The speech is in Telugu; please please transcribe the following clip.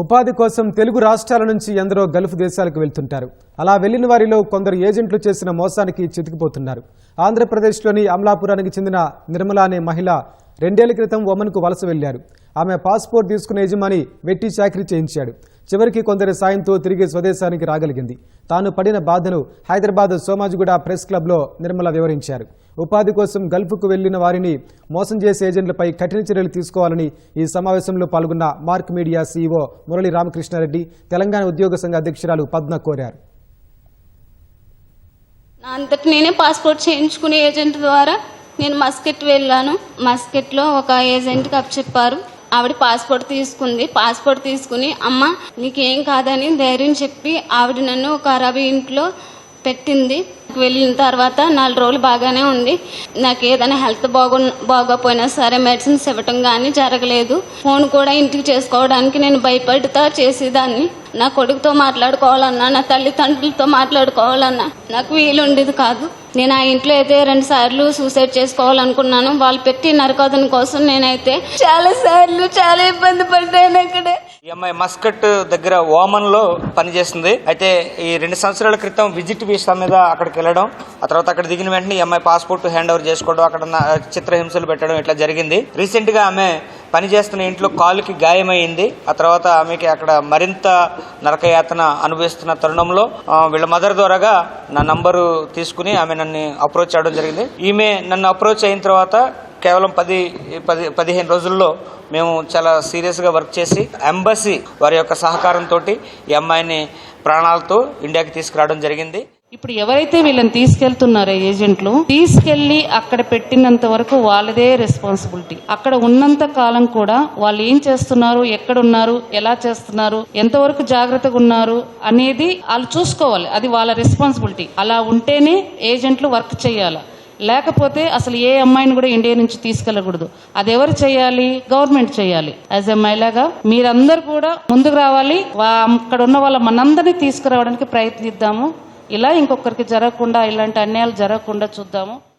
ఉపాధి కోసం తెలుగు రాష్ట్రాల నుంచి ఎందరో గల్ఫ్ దేశాలకు వెళ్తుంటారు. అలా వెళ్ళిన వారిలో కొందరు ఏజెంట్లు చేసిన మోసానికి చితికిపోతున్నారు. ఆంధ్రప్రదేశ్లోని అమలాపురానికి చెందిన నిర్మల అనే మహిళ రెండేళ్ళ క్రితం ఒమన్కు వలస వెళ్ళారు ఆమె పాస్పోర్ట్ తీసుకున్న యజమాని వెట్టి చాకరీ చేయించాడు. చివరికి కొందరి సాయంతో తిరిగి స్వదేశానికి రాగలిగింది. తాను పడిన బాధను హైదరాబాద్ సోమాజిగూడ ప్రెస్ క్లబ్లో నిర్మల వివరించారు. ఉపాధి కోసం గల్ఫ్కు వెళ్ళిన వారిని మోసం చేసే ఏజెంట్లపై కఠిన చర్యలు తీసుకోవాలని ఈ సమావేశంలో పాల్గొన్న Mark media CEO Murali Ramakrishnareddy Telangana ఉద్యోగ సంఘ అధ్యక్షురాలు పద్మ కోరారు. నా అంతటి నేనే పాస్పోర్ట్ చేయించుకునే ఏజెంట్ ద్వారా నేను మస్కెట్ వెళ్ళాను. మస్కెట్లో ఒక ఏజెంట్కి చెప్పారు ఆవిడ పాస్పోర్ట్ తీసుకుంది. పాస్పోర్ట్ తీసుకుని అమ్మ నీకేం కాదని ధైర్యం చెప్పి ఆవిడ నన్ను ఒక అరవై ఇంట్లో పెట్టింది. వెళ్ళిన తర్వాత నాలుగు రోజులు బాగానే ఉంది. నాకు ఏదైనా హెల్త్ బాగు బాగోపోయినా సరే మెడిసిన్స్ ఇవ్వటం కానీ జరగలేదు. ఫోన్ కూడా ఇంటికి చేసుకోవడానికి నేను భయపడుతా చేసేదాన్ని. నా కొడుకుతో మాట్లాడుకోవాలన్నా నా తల్లిదండ్రులతో మాట్లాడుకోవాలన్నా నాకు వీలు ఉండేది కాదు. నేను ఆ ఇంట్లో అయితే రెండు సార్లు సూసైడ్ చేసుకోవాలనుకున్నాను. వాళ్ళు పెట్టి నరకోదం కోసం నేనైతే చాలా సార్లు చాలా ఇబ్బంది పడ్డాను అక్కడే. ఈ అమ్మాయి మస్కట్ దగ్గర ఓమన్లో పనిచేస్తుంది. అయితే ఈ రెండు సంవత్సరాల క్రితం విజిట్ వీసా మీద అక్కడికి వెళ్ళడం ఆ తర్వాత అక్కడ దిగిన వెంటనే ఈ అమ్మాయి పాస్పోర్ట్ హ్యాండ్ ఓవర్ చేసుకోవడం అక్కడ చిత్రహింసలు పెట్టడం ఇట్లా జరిగింది. రీసెంట్గా ఆమె పనిచేస్తున్న ఇంట్లో కాలుకి గాయమైంది. ఆ తర్వాత ఆమెకి అక్కడ మరింత నరకయాతన అనుభవిస్తున్న తరుణంలో వీళ్ళ మదర్ ద్వారాగా నా నంబరు తీసుకుని ఆమె నన్ను అప్రోచ్ చేయడం జరిగింది. ఈమె నన్ను అప్రోచ్ అయిన తర్వాత కేవలం పది పది పదిహేను రోజుల్లో మేము చాలా సీరియస్గా వర్క్ చేసి ఎంబసీ వారి యొక్క సహకారంతో ఈ అమ్మాయిని ప్రాణాలతో ఇండియాకి తీసుకురావడం జరిగింది. ఇప్పుడు ఎవరైతే వీళ్ళని తీసుకెళ్తున్నారో ఏజెంట్లు తీసుకెళ్ళి అక్కడ పెట్టినంత వరకు వాళ్ళదే రెస్పాన్సిబిలిటీ అక్కడ ఉన్నంత కాలం కూడా వాళ్ళు ఏం చేస్తున్నారు ఎక్కడ ఉన్నారు ఎలా చేస్తున్నారు ఎంతవరకు జాగ్రత్తగా ఉన్నారు అనేది వాళ్ళు చూసుకోవాలి. అది వాళ్ళ రెస్పాన్సిబిలిటీ అలా ఉంటేనే ఏజెంట్లు వర్క్ చేయాలి. లేకపోతే అసలు ఏ అమ్మాయిని కూడా ఇండియా నుంచి తీసుకెళ్ళకూడదు. అది ఎవరు చేయాలి? గవర్నమెంట్ చేయాలి. యాజ్ ఎ మహిళగా మీరందరూ కూడా ముందుకు రావాలి. వా- అక్కడ ఉన్న వాళ్ళ మనందరినీ తీసుకురావడానికి ప్రయత్నిద్దాము. ఇలా ఇంకొకరికి జరగకుండా ఇలాంటి అన్యాయాలు జరగకుండా చూద్దాము.